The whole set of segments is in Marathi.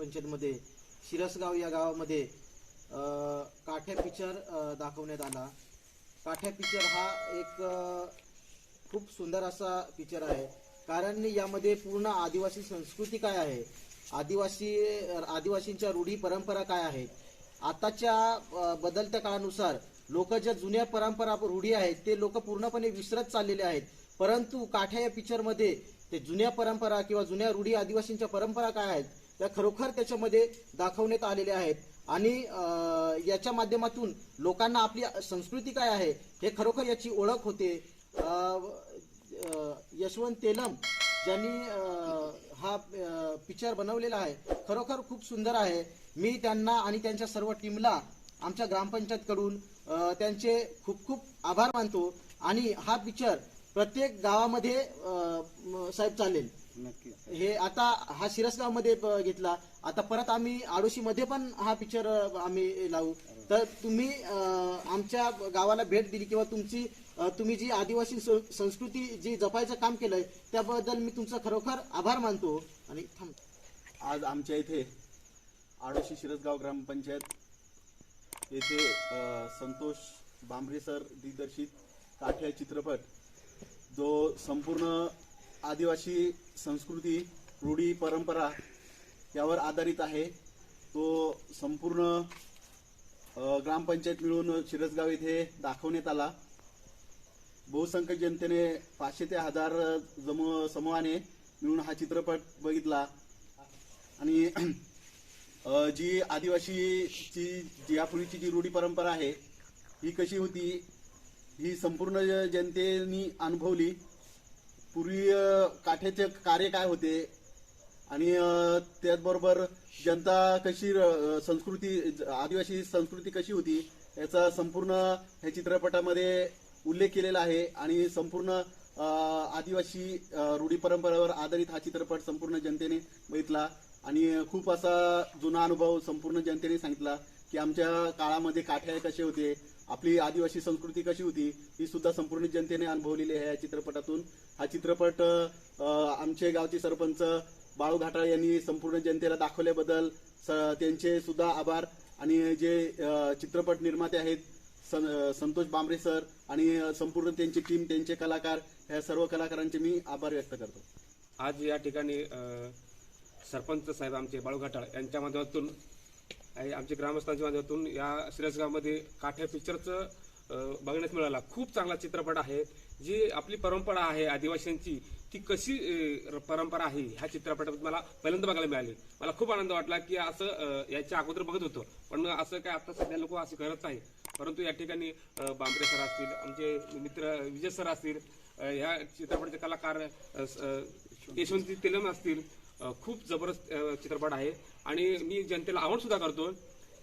पंचायतमध्ये शिरसगाव या गावामध्ये काठ्या पिक्चर दाखवण्यात आला. काठ्या पिक्चर हा एक खूप सुंदर असा पिक्चर आहे. कारण यामध्ये पूर्ण आदिवासी संस्कृती काय आहे? आदिवासी आदिवासींच्या रूढी परंपरा काय आहेत? आताच्या बदलत्या काळानुसार लोक ज्या जुन्या परंपरा रूढी आहेत ते लोक पूर्णपणे विसरत चाललेले आहेत. परंतु काठ्या या पिक्चरमध्ये ते जुन्या परंपरा किंवा जुन्या रूढी आदिवासींच्या परंपरा काय आहेत? त्या खरोखर त्याच्यामध्ये दाखवण्यात आलेल्या आहेत. आणि याच्या माध्यमातून लोकांना आपली संस्कृती काय आहे हे खरोखर याची ओळख होते. यशवंत तेलम ज्यांनी हा पिक्चर बनवलेला आहे खरोखर खूप सुंदर आहे. मी त्यांना आणि त्यांच्या सर्व टीमला आमच्या ग्रामपंचायतकडून त्यांचे खूप खूप आभार मानतो. आणि हा पिक्चर प्रत्येक गावामध्ये साहेब चालेल नक्कीच. हे आता हा शिरसगावमध्ये घेतला. आता परत आम्ही आडोशी मध्ये पण हा पिक्चर आम्ही लावू. तर तुम्ही आमच्या गावाला भेट दिली किंवा तुमची तुम्ही जी आदिवासी सं- संस्कृती जी जपायचं काम केलंय त्याबद्दल मी तुमचा खरोखर आभार मानतो. आणि थांब. आज आमच्या इथे आडोशी शिरसगाव ग्रामपंचायत येथे संतोष बांबरे सर दिग्दर्शित काठ्या चित्रपट जो संपूर्ण आदिवासी संस्कृती रूढी परंपरा यावर आधारित आहे. तो संपूर्ण ग्रामपंचायत मिळून शिरसगाव येथे दाखवण्यात आला. बहुसंख्य जनतेने पाचशे ते हजार जम समूहाने मिळून हा चित्रपट बघितला. आणि जी आदिवासीची जी यापूर्वीची जी रूढी परंपरा आहे ही कशी होती ही संपूर्ण जनतेनी अनुभवली. पूर्वी काठ्याचे कार्य काय होते? आणि त्याचबरोबर जनता कशी संस्कृती आदिवासी संस्कृती कशी होती? याचा संपूर्ण ह्या चित्रपटामध्ये उल्लेख केलेला आहे. आणि संपूर्ण आदिवासी रूढी परंपरेवर आधारित हा चित्रपट संपूर्ण जनतेने बघितला. आणि खूप असा जुना अनुभव संपूर्ण जनतेने सांगितला की आमच्या काळामध्ये काठ्या कसे होते? आपली आदिवासी संस्कृती कशी होती ही सुद्धा संपूर्ण जनतेने अनुभवलेली आहे या चित्रपटातून. हा चित्रपट आमचे गावचे सरपंच बाळू घाटाळ यांनी संपूर्ण जनतेला दाखवल्याबद्दल स- त्यांचे सुद्धा आभार. आणि जे चित्रपट निर्माते आहेत सं संतोष बांबरे सर आणि संपूर्ण त्यांची टीम त्यांचे कलाकार ह्या सर्व कलाकारांचे मी आभार व्यक्त करतो. आज या ठिकाणी सरपंच साहेब आमचे बाळू घाटाळ यांच्या माध्यमातून आमच्या ग्रामस्थांच्या माध्यमातून या सिरसगावमध्ये काठ्या पिक्चरचं बघण्यास मिळाला. खूप चांगला चित्रपट आहे. जी आपली परंपरा आहे आदिवासींची ती कशी परंपरा आहे ह्या चित्रपटात मला पहिल्यांदा बघायला मिळाली. मला खूप आनंद वाटला की असं याच्या अगोदर बघत होतो. पण असं काय आता सध्या लोक असे करत आहे परंतु या ठिकाणी बांबरे सर असतील आमचे मित्र विजय सर असतील ह्या चित्रपटाचे कलाकार यशवंती तेलम असतील खूप जबरदस्त चित्रपट आहे. आणि मी जनतेला आवाहन सुद्धा करतो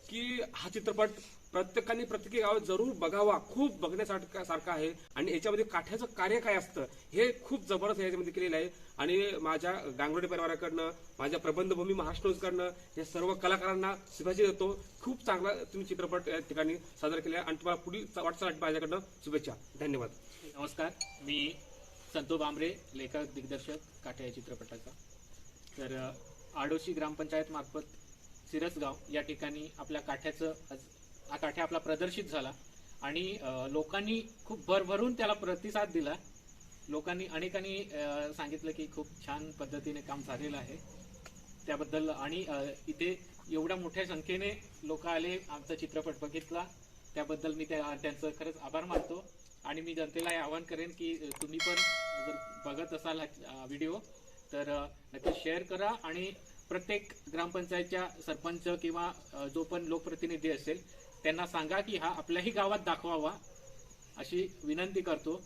की हा चित्रपट प्रत्येकाने प्रत्येक गावात जरूर बघावा. खूप बघण्यासारखा सारखा आहे. आणि याच्यामध्ये काठ्याचं कार्य काय असतं हे खूप जबरदस्त याच्यामध्ये केलेलं आहे. आणि माझ्या गांगोडे परिवाराकडनं माझ्या प्रबंधभूमी महाराष्ट्र या सर्व कलाकारांना शुभेच्छा देतो. खूप चांगला तुम्ही चित्रपट या ठिकाणी सादर केला आणि तुम्हाला पुढील वाटचाल माझ्याकडनं शुभेच्छा. धन्यवाद. नमस्कार. मी संतो बांबरे लेखक दिग्दर्शक काठ्या या चित्रपटाचा. तर आडोशी ग्रामपंचायत मार्फत सिरसगाव या ठिकाणी आपल्या काठ्याचं हा काठ्या आपला प्रदर्शित झाला आणि लोकांनी खूप भरभरून त्याला प्रतिसाद दिला. लोकांनी अनेकांनी सांगितलं की खूप छान पद्धतीने काम झालेलं आहे. त्याबद्दल आणि इथे एवढ्या मोठ्या संख्येने लोक आले आमचा चित्रपट बघितला. त्याबद्दल मी त्या त्यांचं खरंच आभार मानतो आणि मी जनतेला हे आवाहन करेन की तुम्ही पण जर बघत असाल हा व्हिडिओ तर नक्की शेअर करा आणि प्रत्येक ग्रामपंचायतच्या सरपंच किंवा जो पण लोकप्रतिनिधी असेल त्यांना सांगा की हा आपल्याही गावात दाखवावा अशी विनंती करतो.